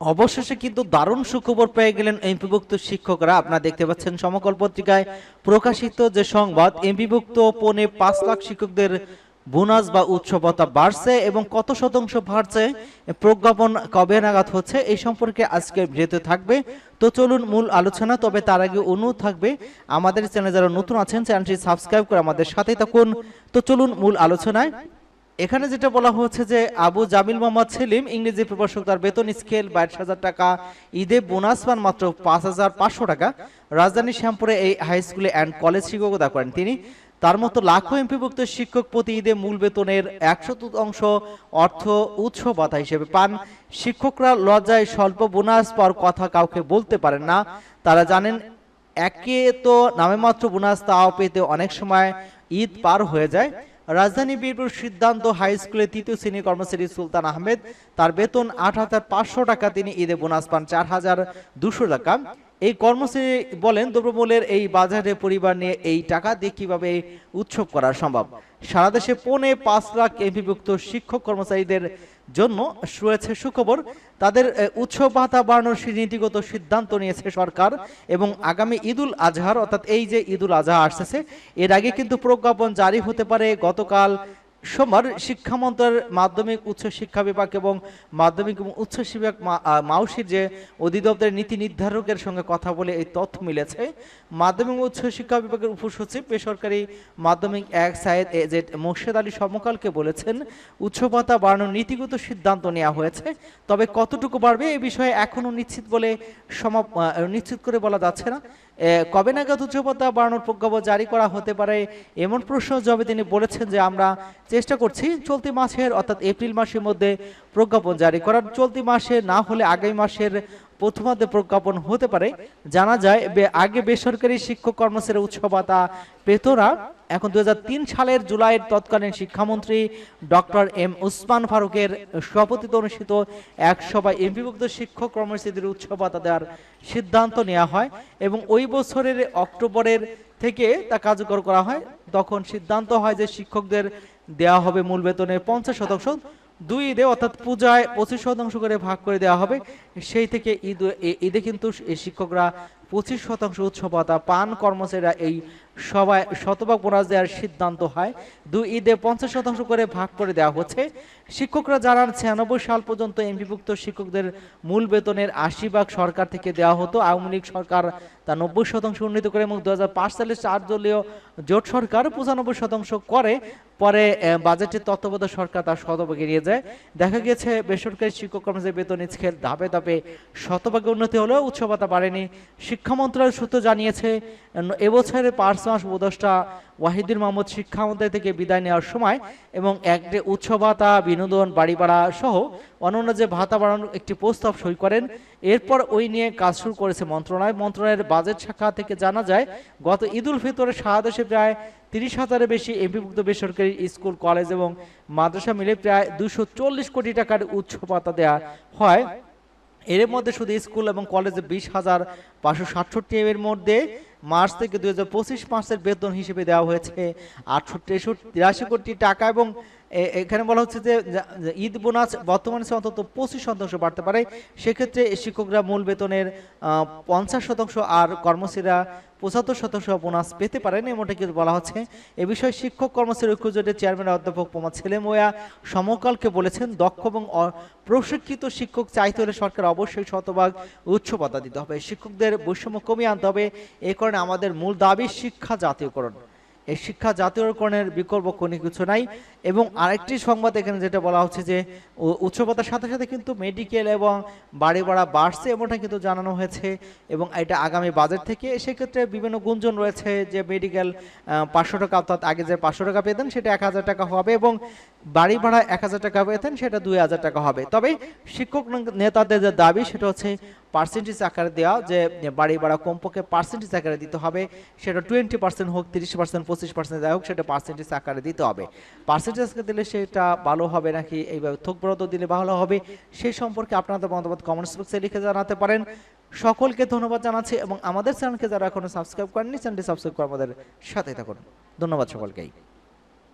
অবশেষে কিন্তু দারুণ সুখবর পেয়ে গেলেন এমপিভুক্ত শিক্ষকরা। আপনারা দেখতে পাচ্ছেন সমকল পত্রিকায় প্রকাশিত যে সংবাদ, এমপিভুক্ত পৌনে পাঁচ লাখ শিক্ষকদের বোনাস বা উৎসবতা বাড়ছে এবং কত শতাংশ বাড়ছে, প্রজ্ঞাপন কবে নাগাদ হচ্ছে, এই সম্পর্কে আজকের ভিডিওতে থাকবে। তো চলুন মূল আলোচনা, তবে তার আগে অনুরোধ থাকবে, আমাদের চ্যানেল যারা নতুন আছেন, চ্যানেলটি সাবস্ক্রাইব করে আমাদের সাথেই থাকুন। তো চলুন মূল আলোচনায়। এখানে যেটা বলা হচ্ছে যে আবু জামিল মোহাম্মদ সেলিম ইংরেজি প্রভাষক, তার বেতন স্কেল বাইশ হাজার টাকা, ঈদে বোনাস পান মাত্র পাঁচ হাজার পাঁচশো টাকা। রাজধানী শ্যামপুরে এই হাই স্কুলে অ্যান্ড কলেজ শিক্ষকতা করেন তিনি। তার মতো লাখো এমপিভুক্ত শিক্ষক প্রতি ঈদে মূল বেতনের একশো অংশ অর্থ উৎস ভাতা হিসেবে পান। শিক্ষকরা লজ্জায় স্বল্প বোনাস পাওয়ার কথা কাউকে বলতে পারেন না। তারা জানেন, একে তো নামে মাত্র বোনাস, তাও পেতে অনেক সময় ঈদ পার হয়ে যায়। রাজধানী বীরপুর সিদ্ধান্ত হাই স্কুলে তৃতীয় শ্রেণি কর্মচারী সুলতান আহমেদ, তার বেতন আট হাজার পাঁচশো টাকা তিনি ঈদে বোনাস পান। চার হাজার দুশো টাকা এই কর্মচারী বলেন দ্রব্যমূল্যের এই বাজারে পরিবার নিয়ে এই টাকা দিয়ে কীভাবে উৎসব করা সম্ভব? সারা দেশে পৌনে পাঁচ লাখ এমপিভুক্ত শিক্ষক কর্মচারীদের জন্য রয়েছে সুখবর। তাদের উৎসব ভাতা বাড়ানোর নীতিগত সিদ্ধান্ত নিয়েছে সরকার এবং আগামী ঈদুল আজহার, অর্থাৎ এই যে ঈদুল আজহা আসতেছে, এর আগে কিন্তু প্রজ্ঞাপন জারি হতে পারে। গতকাল সোমবার শিক্ষা মন্ত্রণালয়ের মাধ্যমিক উচ্চ শিক্ষা বিভাগ এবং মাধ্যমিক এবং উচ্চ শিক্ষা মাউসির যে অধিদপ্তরের নীতি নির্ধারকের সঙ্গে কথা বলে এই তথ্য মিলেছে। মাধ্যমিক উচ্চ শিক্ষা বিভাগের উপসচিব বেসরকারি মাধ্যমিক এক সায়েদ এজেড মোর্শেদ আলী সমকালকে বলেছেন উচ্চ ভাতা বাড়ানোর নীতিগত সিদ্ধান্ত নেওয়া হয়েছে, তবে কতটুকু বাড়বে এ বিষয়ে এখনও নিশ্চিত বলে সমাপ নিশ্চিত করে বলা যাচ্ছে না। কবে নাগাদ উচ্চ ভাতা বাড়ানোর প্রজ্ঞাপন জারি করা হতে পারে এমন প্রশ্ন জবাবে তিনি বলেছেন যে আমরা চেষ্টা করছি চলতি মাসের, অর্থাৎ এপ্রিল মাসের মধ্যে প্রজ্ঞাপন জারি করার। চলতি মাসে না হলে আগামী মাসের প্রথমার্ধে প্রজ্ঞাপন হতে পারে। জানা যায় আগে বেসরকারি শিক্ষক কর্মচারী উৎসব ভাতা পেত না। এখন দুহাজার তিন সালের জুলাইয়ের তৎকালীন শিক্ষামন্ত্রী ডক্টর এম উসমান ফারুকের সভাপতিত্বে অনুষ্ঠিত এক সভায় এমপিভুক্ত শিক্ষক কর্মচারীদের উৎসব ভাতা দেওয়ার সিদ্ধান্ত নেওয়া হয় এবং ওই বছরের অক্টোবরের থেকে তা কার্যকর করা হয়। তখন সিদ্ধান্ত হয় যে শিক্ষকদের দেওয়া হবে মূল বেতনের পঞ্চাশ শতাংশ। দুই ঈদে অর্থাৎ পূজায় পঁচিশ শতাংশ করে ভাগ করে দেওয়া হবে। সেই থেকে ঈদ ঈদে কিন্তু শিক্ষকরা পঁচিশ শতাংশ উৎসবতা পান, কর্মচারীরা এই সবাই শতভাগ বোনাস দেওয়ার সিদ্ধান্ত হয়। দুই ঈদে পঞ্চাশ শতাংশ করে ভাগ করে দেওয়া হচ্ছে। শিক্ষকরা জানান, ছিয়ানব্বই সাল পর্যন্ত এমপিভুক্ত শিক্ষকদের মূল বেতনের আশি ভাগ সরকার থেকে দেওয়া হতো। আওয়ামী লীগ সরকার তা নব্বই শতাংশ উন্নীত করে এবং দু সালে চার দলীয় জোট সরকার পঁচানব্বই শতাংশ করে। পরে বাজেটের তত্ত্বাবধায়ক সরকার তার শতভাগে নিয়ে যায়। দেখা গেছে, বেসরকারি শিক্ষক কর্মচারী বেতন স্কেল ধাপে ধাপে শতভাগে উন্নতি হলেও উৎসব ভাতা বাড়েনি। শিক্ষা মন্ত্রণালয় সূত্র জানিয়েছে, এবছরের পাঁচ মাস উপদেষ্টা ওয়াহিদুর মাহমুদ শিক্ষা মন্ত্রণালয় থেকে বিদায় নেওয়ার সময় এবং এক যে উৎসব বিনোদন, বাড়ি ভাড়া সহ অন্যান্য যে ভাতা বাড়ানোর একটি প্রস্তাব সই করেন, এরপর ওই নিয়ে কাজ শুরু করেছে মন্ত্রণালয়। মন্ত্রণালয়ের বাজেট শাখা থেকে জানা যায়, গত ঈদ উল ফিতরে সারা দেশে প্রায় তিরিশ হাজারের বেশি এমপিভুক্ত বেসরকারি স্কুল, কলেজ এবং মাদ্রাসা মিলে প্রায় দুশো কোটি টাকার উৎসব ভাতা দেওয়া হয়। এর মধ্যে শুধু স্কুল এবং কলেজে বিশ হাজার পাঁচশো সাতষট্টি এর মধ্যে মার্চ থেকে দুই হাজার পঁচিশ মাসের বেতন হিসেবে দেওয়া হয়েছে আটষট্টি তেষট্টি, তিরাশি কোটি টাকা এবং এখানে বলা হচ্ছে যে ঈদ বোনাস বর্তমানে সে অন্তত পঁচিশ শতাংশ বাড়তে পারে। সেক্ষেত্রে শিক্ষকরা মূল বেতনের পঞ্চাশ শতাংশ আর কর্মচারীরা পঁচাত্তর শতাংশ বোনাস পেতে পারেন, এমনটা কিন্তু বলা হচ্ছে। এ বিষয়ে শিক্ষক, কর্মচারী, ঐক্য জোটের চেয়ারম্যান অধ্যাপক প্রমোদ ছেলেমোয়া সমকালকে বলেছেন, দক্ষ এবং প্রশিক্ষিত শিক্ষক চাইতে হলে সরকার অবশ্যই শতভাগ উচ্চপদা দিতে হবে। শিক্ষকদের বৈষম্য কমিয়ে আনতে হবে। এ কারণে আমাদের মূল দাবি, শিক্ষা জাতীয়করণ। এই শিক্ষা জাতীয়করণের বিকল্প কোনো কিছু নাই। এবং আরেকটি সংবাদ এখানে যেটা বলা হচ্ছে যে উচ্চপতার সাথে সাথে কিন্তু মেডিকেল এবং বাড়ি ভাড়া বাড়ছে এমনটা কিন্তু জানানো হয়েছে। এবং এটা আগামী বাজেট থেকে সেক্ষেত্রে বিভিন্ন গুঞ্জন রয়েছে যে মেডিকেল পাঁচশো টাকা অর্থাৎ আগে যে পাঁচশো টাকা পেতেন সেটা এক হাজার টাকা হবে এবং বাড়ি ভাড়া এক হাজার টাকা পেতেন সেটা দুই হাজার টাকা হবে। তবে শিক্ষক নেতাদের যে দাবি সেটা হচ্ছে পার্সেন্টেজ আকারে দেওয়া যে বাড়ি ভাড়া কমপক্ষে পার্সেন্টেজ আকারে দিতে হবে, সেটা টোয়েন্টি পার্সেন্ট হোক তিরিশ পার্সেন্ট পঁচিশ পার্সেন্ট যাই হোক, সেটা পার্সেন্টেজ আকারে দিতে হবে। পার্সেন্টেজ আকারে দিলে সেটা ভালো হবে নাকি এইভাবে থোকবরত দিলে ভালো হবে সেই সম্পর্কে আপনাদের মতামত কমেন্টস বক্সে লিখে জানাতে পারেন। সকলকে ধন্যবাদ জানাচ্ছি এবং আমাদের চ্যানেলকে যারা এখনও সাবস্ক্রাইব করেননি চ্যানেলটি সাবস্ক্রাইব করে আমাদের সাথে থাকুন। ধন্যবাদ সকলকেই।